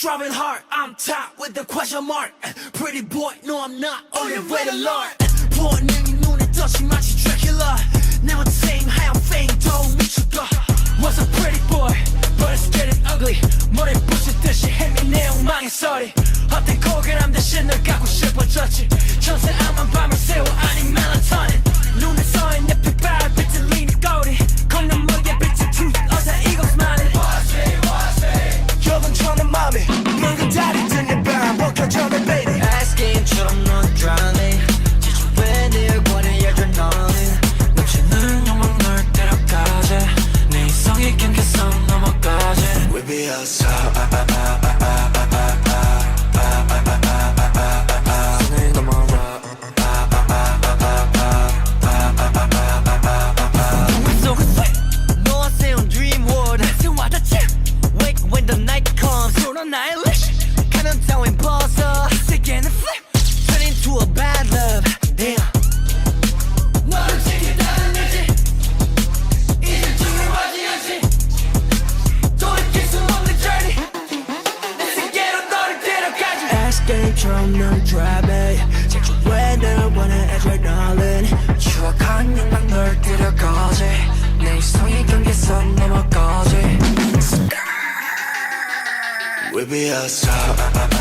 Driving hard, I'm top with the question mark. Pretty boy, no, I'm not on the way to Lord. 본능이 눈에 떠지 마치 Dracula. Never the same, how I'm fame, don't 미쳐가. Was a pretty boy, but it's getting ugly. 머리 부시듯이 헤매내 엉망의 소리. 헛된 고결함 대신 널 We be outside 손 데려가지 Escape처럼 널 drive 제주에 늘 원해 adrenaline 추억한 욕망 널 데려가지 내 이성이 경계선 넘어가지 We be outside